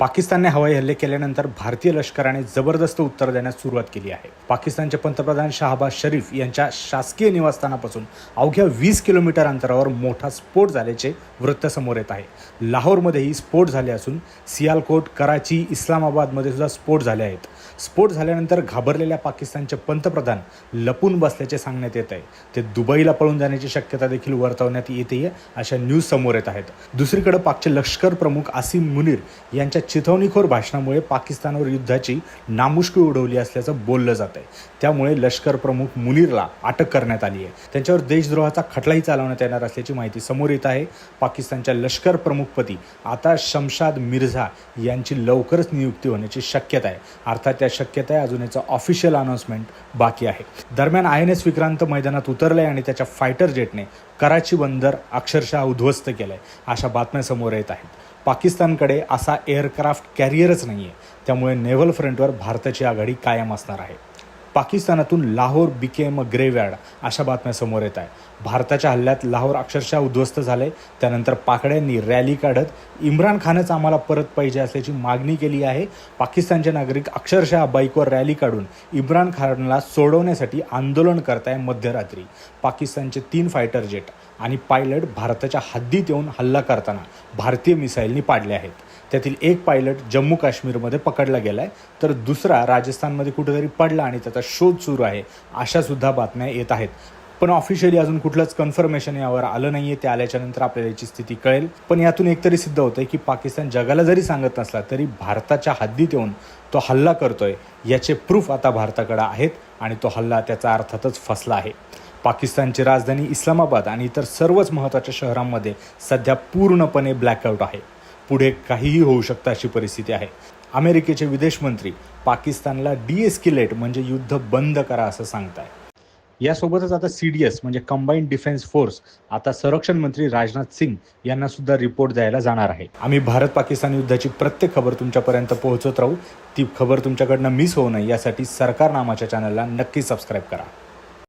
पाकिस्तानने हवाई हल्ले केल्यानंतर भारतीय लष्कराने जबरदस्त उत्तर देण्यास सुरुवात केली आहे. पाकिस्तानचे पंतप्रधान शहाबाज शरीफ यांच्या शासकीय निवासस्थानापासून अवघ्या वीस किलोमीटर अंतरावर मोठा स्फोट झाल्याचे वृत्त समोर येत आहे. लाहोरमध्येही स्फोट झाले असून सियालकोट कराची इस्लामाबादमध्ये सुद्धा स्फोट झाले आहेत. स्फोट झाल्यानंतर घाबरलेल्या पाकिस्तानचे पंतप्रधान लपून बसल्याचे सांगण्यात येत आहे. ते दुबईला पळून जाण्याची शक्यता देखील वर्तवण्यात येते अशा न्यूज समोर येत आहेत. दुसरीकडे पाकचे लष्कर प्रमुख आसिम मुनीर यांच्या चिथवणीखोर भाषणामुळे पाकिस्तानवर युद्धाची नामुष्की उडवली असल्याचं बोललं जात आहे. त्यामुळे लष्कर प्रमुख मुनीरला अटक करण्यात आली आहे. त्यांच्यावर देशद्रोहाचा खटलाही चालवण्यात येणार असल्याची माहिती समोर येत आहे. पाकिस्तानच्या लष्कर प्रमुखपदी आता शमशाद मिर्झा यांची लवकरच नियुक्ती होण्याची शक्यता आहे. अर्थात त्या शक्यता आहे अजून याचं ऑफिशियल अनाऊन्समेंट बाकी आहे. दरम्यान आय एन एस विक्रांत मैदानात उतरलंय आणि त्याच्या फायटर जेटने कराची बंदर अक्षरशः उद्ध्वस्त केलं आहे अशा बातम्या समोर येत आहेत. पाकिस्तानकडे असा एअरक्राफ्ट कॅरियरच नाही आहे त्यामुळे नेव्हल फ्रंटवर भारताची आघाडी कायम असणार आहे. पाकिस्तानातून लाहोर बिकेम ग्रेव्यार्ड अशा बातम्या समोर येत आहे भारताच्या हल्ल्यात लाहोर अक्षरशः उद्ध्वस्त झाले. त्यानंतर पाकड्यांनी रॅली काढत इम्रान खानच आम्हाला परत पाहिजे असल्याची मागणी केली आहे. पाकिस्तानचे नागरिक अक्षरशः बाईकवर रॅली काढून इम्रान खानला सोडवण्यासाठी आंदोलन करताय मध्यरात्री. पाकिस्तानचे तीन फायटर जेट आणि पायलट भारताच्या हद्दीत येऊन हल्ला करताना भारतीय मिसाईलनी पाडले आहेत. त्यातील एक पायलट जम्मू काश्मीरमध्ये पकडला गेला आहे तर दुसरा राजस्थानमध्ये कुठेतरी पडला आणि त्याचा शोध सुरू आहे अशा सुद्धा बातम्या येत आहेत. पण ऑफिशियली अजून कुठलंच कन्फर्मेशन यावर आलं नाही आहे ते आल्याच्यानंतर आपल्याला याची स्थिती कळेल. पण यातून एकतरी सिद्ध होतंय की पाकिस्तान जगाला जरी सांगत नसला तरी भारताच्या हद्दीत येऊन तो हल्ला करतोय याचे प्रूफ आता भारताकडे आहेत आणि तो हल्ला त्याचा अर्थातच फसला आहे. पाकिस्तानची राजधानी इस्लामाबाद आणि इतर सर्वच महत्त्वाच्या शहरांमध्ये सध्या पूर्णपणे ब्लॅकआउट आहे. पुढे काहीही होऊ शकतं अशी परिस्थिती आहे. अमेरिकेचे विदेश मंत्री पाकिस्तानला डिएस्किलेट म्हणजे युद्ध बंद करा असं सांगताय. यासोबतच आता सी डी एस म्हणजे कंबाईंड डिफेन्स फोर्स आता संरक्षण मंत्री राजनाथ सिंग यांना सुद्धा रिपोर्ट द्यायला जाणार आहे. आम्ही भारत पाकिस्तान युद्धाची प्रत्येक खबर तुमच्यापर्यंत पोहोचत राहू. ती खबर तुमच्याकडनं मिस होऊ नये यासाठी सरकार नामाच्या चॅनलला नक्की सबस्क्राईब करा.